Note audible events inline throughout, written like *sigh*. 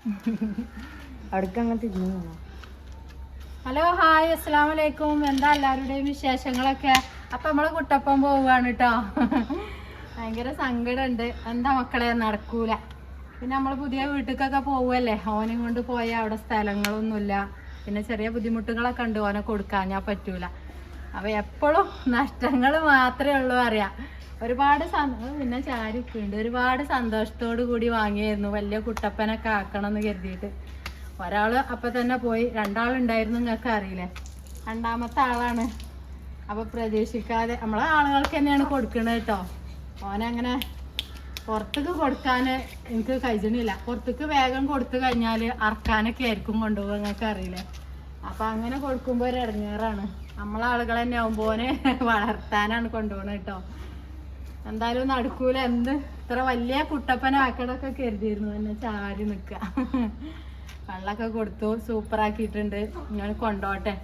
*laughs* Hello hi അസ്സാം വലൈക്കും എന്താ എല്ലാവരുടെയും വിശേഷങ്ങളൊക്കെ? അപ്പൊ നമ്മൾ കുട്ടപ്പം പോവാണ് കേട്ടോ *laughs* ഭയങ്കര സങ്കടമുണ്ട് എന്താ മക്കളെ നടക്കൂല. പിന്നെ നമ്മൾ പുതിയ വീട്ടിലേക്കൊക്കെ പോവല്ലേ ഓനെ കൊണ്ട് പോയ അവിടെ സ്ഥലങ്ങളൊന്നുമില്ല. പിന്നെ ചെറിയ ബുദ്ധിമുട്ടുകളൊക്കെ ഉണ്ട്. ഓനെ കൊടുക്കാൻ ഞാൻ പറ്റൂല. അപ്പൊ എപ്പോഴും നഷ്ടങ്ങൾ മാത്രമേ ഉള്ളൂ അറിയാം. ഒരുപാട് പിന്നെ ചാരിയൊക്കെ ഉണ്ട് ഒരുപാട് സന്തോഷത്തോടു കൂടി വാങ്ങിയായിരുന്നു. വലിയ കുട്ടപ്പനൊക്കെ ആക്കണം എന്ന് കരുതിയിട്ട്. ഒരാൾ അപ്പൊ തന്നെ പോയി. രണ്ടാളുണ്ടായിരുന്നു നിങ്ങൾക്ക് അറിയില്ലേ? രണ്ടാമത്തെ ആളാണ്. അപ്പൊ പ്രതീക്ഷിക്കാതെ നമ്മളെ ആളുകൾക്ക് തന്നെയാണ് കൊടുക്കണത് കേട്ടോ. ഓനങ്ങനെ പുറത്തേക്ക് കൊടുക്കാൻ എനിക്ക് കഴിച്ചണില്ല പുറത്തേക്ക് വേഗം കൊടുത്തു കഴിഞ്ഞാൽ അറക്കാനൊക്കെ ആയിരിക്കും കൊണ്ടുപോകുക നിങ്ങൾക്ക് അറിയില്ലേ? അപ്പൊ അങ്ങനെ കൊടുക്കുമ്പോൾ ഒരു ഇടങ്ങേറാണ്. നമ്മളെ ആളുകൾ തന്നെ ആവുമ്പോൾ ഓനെ *laughs* വളർത്താനാണ് കൊണ്ടുപോകണത് കേട്ടോ. എന്തായാലും നടക്കൂല. എന്ത്? ഇത്ര വലിയ കുട്ടപ്പന കുട്ടപ്പനാക്കണൊക്കെ കരുതിയിരുന്നു. എന്നെ ചാരി നിക്ക *laughs* വെള്ളമൊക്കെ കൊടുത്തു. സൂപ്പർ ആക്കിയിട്ടുണ്ട്. ഞാൻ കൊണ്ടോട്ടെ.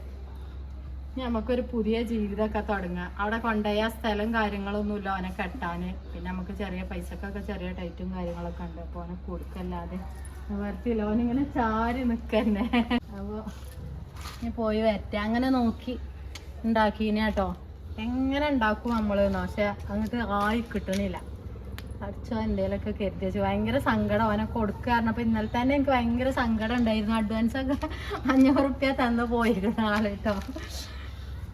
നമുക്കൊരു പുതിയ ജീവിതമൊക്കെ തുടങ്ങാം. അവിടെ കൊണ്ടുപോയ സ്ഥലം കാര്യങ്ങളൊന്നുമില്ല അവനെ കെട്ടാന്. പിന്നെ നമുക്ക് ചെറിയ പൈസക്കൊക്കെ ചെറിയ ടൈറ്റും കാര്യങ്ങളൊക്കെ ഉണ്ട്. അപ്പോൾ ഓനെ കൊടുക്കല്ലാതെ. നിവർത്തിയില്ല ഓനിങ്ങനെ ചാരി നിൽക്കന്നെ *laughs* അപ്പോ ഞാൻ പോയി വരട്ടെ. അങ്ങനെ നോക്കി. ഉണ്ടാക്കീനെ കേട്ടോ എങ്ങനെ ഉണ്ടാക്കും നമ്മൾ പക്ഷെ അങ്ങോട്ട് ആയി കിട്ടണില്ല. അടിച്ചോ എന്തേലൊക്കെ കരുതി വെച്ചു. ഭയങ്കര സങ്കടം. അവനെ കൊടുക്കുക പറഞ്ഞപ്പോ ഇന്നലെ തന്നെ എനിക്ക് ഭയങ്കര സങ്കടം ഉണ്ടായിരുന്നു. അഡ്വാൻസ് ഒക്കെ അഞ്ഞൂറ് റുപ്യ തന്നു പോയിരിക്കുന്ന ആൾ കേട്ടോ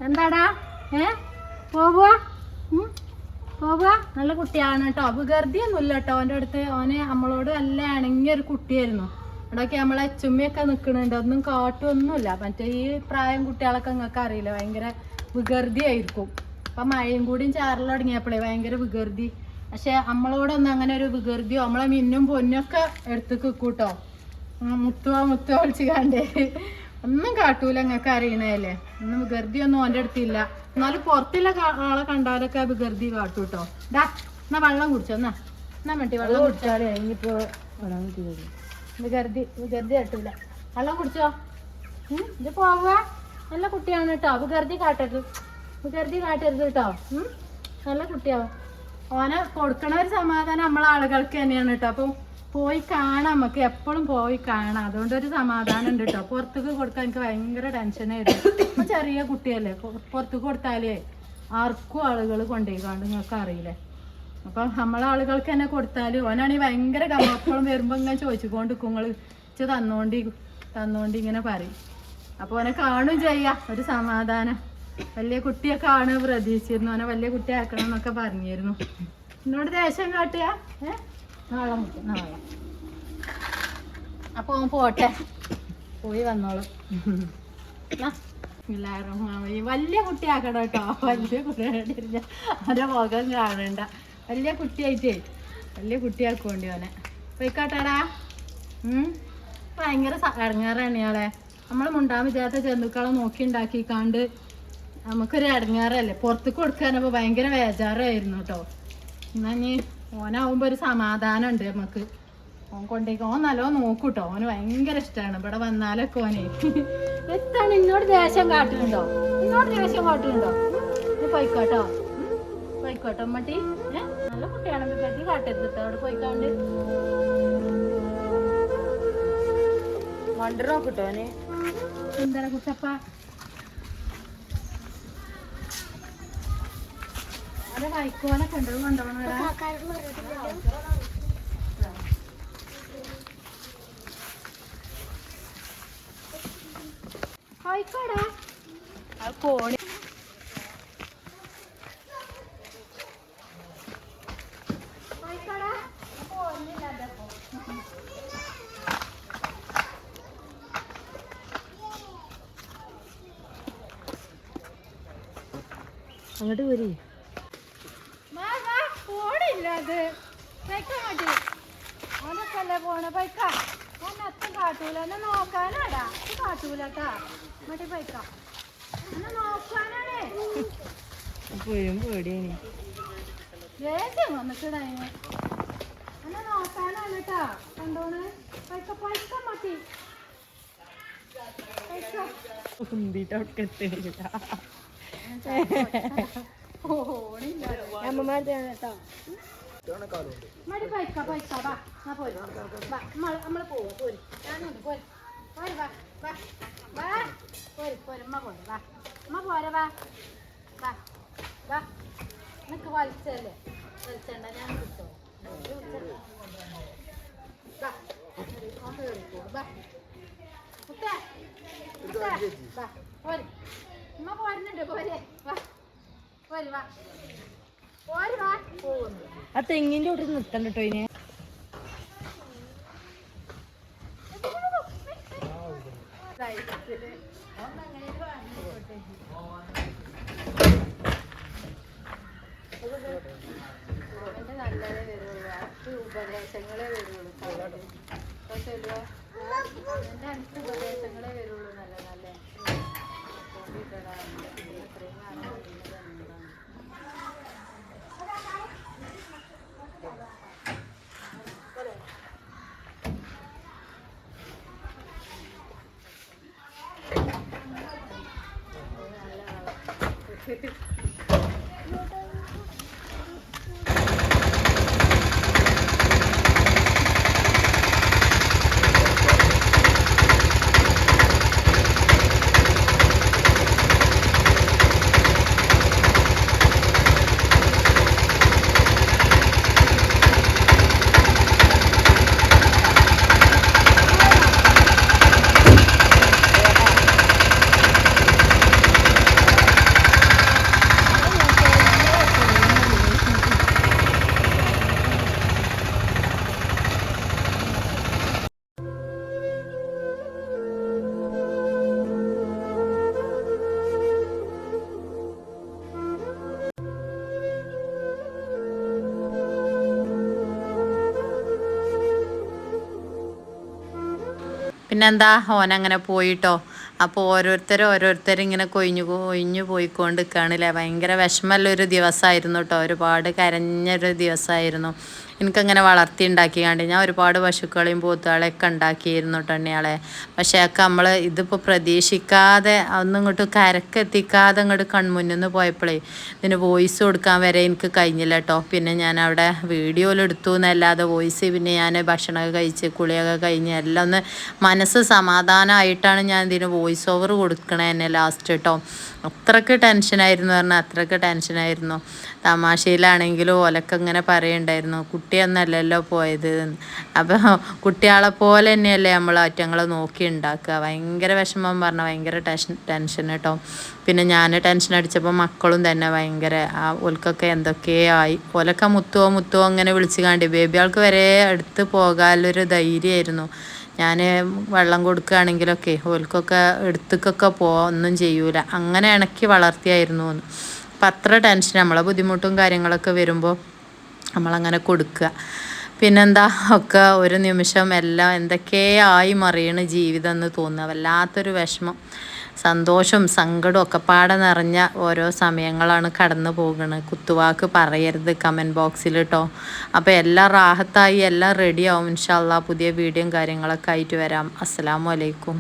എന്താടാ? ഏ? പോവുക പോവുക നല്ല കുട്ടിയാണ് കേട്ടോ വികൃതിയൊന്നുമില്ല കേട്ടോ അവന്റെ അടുത്ത് അവനെ നമ്മളോട് നല്ല ഇണങ്ങിയ ഒരു കുട്ടിയായിരുന്നു. ഇവിടെയൊക്കെ നമ്മളെ അച്ചുമ്മയൊക്കെ നിൽക്കുന്നുണ്ട് ഒന്നും കാട്ടുമൊന്നുമില്ല മറ്റേ ഈ പ്രായം കുട്ടികളൊക്കെ നിങ്ങൾക്ക് അറിയില്ല ഭയങ്കര വികൃതി ആയിരിക്കും അപ്പം മഴയും കൂടിയും ചാറിൽ തുടങ്ങിയപ്പോഴേ ഭയങ്കര വികൃതി. പക്ഷെ നമ്മളോടൊന്നും അങ്ങനെ ഒരു വികൃതിയോ നമ്മളെ മിന്നും പൊന്നൊക്കെ എടുത്ത് കിക്കൂട്ടോ മുത്തുവാ മുത്തുവാ വിളിച്ച് കണ്ടേ. ഒന്നും കാട്ടൂല നിങ്ങൾക്ക് അറിയണല്ലേ ഒന്നും വികൃതി ഒന്നും ഓന്റെ അടുത്തില്ല. എന്നാലും പുറത്തുള്ള ആളെ കണ്ടാലൊക്കെ വികൃതി കാട്ടൂട്ടോ. ഡാ എന്നാ വെള്ളം കുടിച്ചോ എന്നാ. എന്നാ മട്ടി വെള്ളം കുടിച്ചാലേ ഇനിയിപ്പോ വികൃതി വികൃതി കാട്ടൂല. വെള്ളം കുടിച്ചോ? ഇത് പോവുക. നല്ല കുട്ടിയാണ് കേട്ടോ. വികൃതി കാട്ടരുത്. വികൃതി കാട്ടരുത് കേട്ടോ. നല്ല കുട്ടിയാവും. ഓനെ കൊടുക്കണ ഒരു സമാധാനം നമ്മളെ ആളുകൾക്ക് തന്നെയാണ് കേട്ടോ. അപ്പം പോയി കാണാം. നമുക്ക് എപ്പോഴും പോയി കാണാം. അതുകൊണ്ട് ഒരു സമാധാനം ഉണ്ട് കേട്ടോ. പുറത്തേക്ക് കൊടുക്കാൻ എനിക്ക് ഭയങ്കര ഇപ്പൊ ചെറിയ കുട്ടിയല്ലേ. പുറത്തേക്ക് കൊടുത്താലേ ആർക്കും ആളുകൾ കൊണ്ടുപോയിക്കാണ്ട് നിങ്ങൾക്ക് അറിയില്ലേ അപ്പൊ നമ്മളെ ആളുകൾക്ക് തന്നെ കൊടുത്താൽ ഓനാണെങ്കിൽ ഭയങ്കര കമ്പോളം വരുമ്പോ ഇങ്ങനെ ചോദിച്ചുകൊണ്ട് നിങ്ങൾ ഇച്ച് തന്നോണ്ടി തന്നോണ്ടി ഇങ്ങനെ പറയും. അപ്പൊ ഓനെ കാണും ചെയ്യാ ഒരു സമാധാനം. വലിയ കുട്ടിയെ കാണുക പ്രതീക്ഷിച്ചിരുന്നു ഓനെ വലിയ കുട്ടി ആക്കണം എന്നൊക്കെ പറഞ്ഞിരുന്നു. എന്നോട് ദേഷ്യം കാട്ടുക? ഏ? നാളെ നാളെ. അപ്പൊ ഓൻ പോട്ടെ. പോയി വന്നോളും. എല്ലാവരും വലിയ കുട്ടിയാക്കണം കേട്ടോ. വലിയ കുട്ടിയായിട്ട് അവന്റെ മുഖം കാണണ്ട. വലിയ കുട്ടിയായിട്ടേ വലിയ കുട്ടിയാക്കോണ്ടി ഓനെ. പോയിക്കോട്ടാടാ. ഭയങ്കര ഇടങ്ങാറാണ് ഇയാളെ. നമ്മൾ മുണ്ടാൻ വിചാരിച്ച ജന്തുക്കളെ നോക്കി ഉണ്ടാക്കിക്കാണ്ട് നമുക്കൊരു ഇടങ്ങാറല്ലേ? പുറത്തേക്ക് കൊടുക്കാനപ്പോൾ ഭയങ്കര വേജാറായിരുന്നു കേട്ടോ എന്നാ ഇനി ഓനാവുമ്പോ ഒരു സമാധാനം ഉണ്ട് നമുക്ക് ഓൻ കൊണ്ടേക്ക് ഓൻ നല്ലോണം നോക്കൂട്ടോ ഓന് ഭയങ്കര ഇഷ്ടമാണ് ഇവിടെ വന്നാലൊക്കെ ഓനെ. എത്താണ് ഇന്നോട് ദേഷ്യം കാട്ടുന്നുണ്ടോ? ഇന്നോട് ദേഷ്യം കാട്ടുന്നുണ്ടോ? പോയിക്കോട്ടോ? പോയിക്കോട്ടോ അമ്മട്ടി ഏ? നല്ല കുട്ടിയാണ് കരുതി കാട്ടരുത് അവിടെ പോയിക്കാണ്ട്. വണ്ടറോ കിട്ടോനെ എന്താണ് കുട്ടപ്പ? അവിടെ വൈക്കോലൊക്കെ ഉണ്ട് കൊണ്ടുപോകണടാ ആയിക്കോടാ ആ കോണി ആയിക്കോടാ അങ്ങോട്ട് പോരി പോണില്ല അത് പൈക്ക മതി ഓനൊക്കെ അല്ലേ പോണ പൈക്ക ഓൻ അച്ഛൻ കാട്ടൂല എന്നെ നോക്കാനാടാ ഇത് കാട്ടൂലട്ടാ മതി പൈക്ക എന്നെ നോക്കാനാണേ. പോയും പേടിയാണ്. ദേഷ്യം വന്നിട്ടാ എന്നെ നോക്കാനാണ് കേട്ടാ. കണ്ടോണ്? പൈക്ക പൈക്ക മതി. പോണില്ല അമ്മമാരുടെ കേട്ടോ മടി പൈക്ക പൈക്ക വാ എന്നാ പോര് വാ നമ്മൾ പോവാ പോര് വരുന്നുണ്ട് പോര് പോര് വാ വാ വാ പോര് പോര് പോര് വാ ഉമ്മ പോരെ വാ വാ വാ നിനക്ക് വലിച്ചല്ലേ വലിച്ചണ്ട ഞാൻ കിട്ടോ വാ വാ കുട്ടാ വാ പോര് ഉമ്മ പോരുന്നുണ്ട് പോരെ പോകുന്നു ആ തെങ്ങിന്റെ ഒട്ട് നിൽക്കണ്ട കേട്ടോ ഇനി. നല്ലതേ വരുള്ളൂ. ഉപദേശങ്ങളെ വരുള്ളൂ. അടുത്ത് പിന്നെന്താ ഓനങ്ങനെ പോയിട്ടോ. അപ്പോൾ ഓരോരുത്തരും ഓരോരുത്തരും ഇങ്ങനെ കൊയിഞ്ഞു കൊയിഞ്ഞു പോയിക്കൊണ്ട് നിൽക്കുകയാണല്ലേ ഭയങ്കര വിഷമമുള്ളൊരു ദിവസമായിരുന്നു കേട്ടോ ഒരുപാട് കരഞ്ഞൊരു ദിവസമായിരുന്നു എനിക്കങ്ങനെ വളർത്തി ഉണ്ടാക്കിയാണ്ട് ഞാൻ ഒരുപാട് പശുക്കളെയും പോത്തുകളെയൊക്കെ ഉണ്ടാക്കിയിരുന്നു എണ്ണിയാളെ പക്ഷേ ഒക്കെ നമ്മൾ ഇതിപ്പോൾ പ്രതീക്ഷിക്കാതെ ഒന്നും ഇങ്ങോട്ട് കരക്കെത്തിക്കാതെ ഇങ്ങോട്ട് കൺമുന്നിൽ നിന്ന് പോയപ്പോഴേ ഇതിന് വോയിസ് കൊടുക്കാൻ വരെ എനിക്ക് കഴിഞ്ഞില്ല കേട്ടോ പിന്നെ ഞാൻ അവിടെ വീഡിയോയിലെടുത്തു എന്നല്ലാതെ വോയിസ് പിന്നെ ഞാൻ ഭക്ഷണമൊക്കെ കഴിച്ച് കുളിയൊക്കെ കഴിഞ്ഞ് എല്ലാം ഒന്ന് മനസ്സ് സമാധാനമായിട്ടാണ് ഞാൻ ഇതിന് വോയിസ് ഓവർ കൊടുക്കണേ എന്നെ ലാസ്റ്റ് കേട്ടോ അത്രയ്ക്ക് ടെൻഷനായിരുന്നു പറഞ്ഞാൽ അത്രയ്ക്ക് ടെൻഷനായിരുന്നു തമാശയിലാണെങ്കിലും ഓലൊക്കെ ഇങ്ങനെ പറയുണ്ടായിരുന്നു കുട്ടിയൊന്നല്ലല്ലോ പോയത്. അപ്പോൾ കുട്ടികളെ പോലെ തന്നെയല്ലേ നമ്മൾ അറ്റങ്ങളെ നോക്കി ഉണ്ടാക്കുക ഭയങ്കര വിഷമം പറഞ്ഞാൽ ഭയങ്കര ടെൻഷൻ ടെൻഷൻ കേട്ടോ. പിന്നെ ഞാൻ ടെൻഷൻ അടിച്ചപ്പോൾ മക്കളും തന്നെ ഭയങ്കര ആ ഓൽക്കൊക്കെ എന്തൊക്കെയായി ഓലൊക്കെ മുത്തുവോ മുത്തുവോ അങ്ങനെ വിളിച്ചു കാണ്ടി ബേബികൾക്ക് വരെ അടുത്ത് പോകാനുള്ളൊരു ധൈര്യമായിരുന്നു. ഞാൻ വെള്ളം കൊടുക്കുകയാണെങ്കിലൊക്കെ ഓൽക്കൊക്കെ എടുത്തേക്കൊക്കെ പോ ഒന്നും ചെയ്യൂല. അങ്ങനെ ഇണക്കി വളർത്തിയായിരുന്നു അപ്പം അത്ര ടെൻഷൻ നമ്മളെ ബുദ്ധിമുട്ടും കാര്യങ്ങളൊക്കെ വരുമ്പോൾ നമ്മളങ്ങനെ കൊടുക്കുക. പിന്നെന്താ ഒക്കെ ഒരു നിമിഷം എല്ലാം എന്തൊക്കെയായി മറിയണ ജീവിതം എന്ന് തോന്നുക. വല്ലാത്തൊരു വിഷമം സന്തോഷവും സങ്കടവും ഒക്കെ പാടെ നിറഞ്ഞ ഓരോ സമയങ്ങളാണ് കടന്നു പോകുന്നത്. കുത്തുവാക്ക് പറയരുത് കമന്റ് ബോക്സിൽ കേട്ടോ അപ്പോൾ എല്ലാം റാഹത്തായി എല്ലാം റെഡിയാവും ഇൻഷാല്ലാ പുതിയ വീഡിയോയും കാര്യങ്ങളൊക്കെ ആയിട്ട് വരാം. അസ്സാം അലൈക്കും.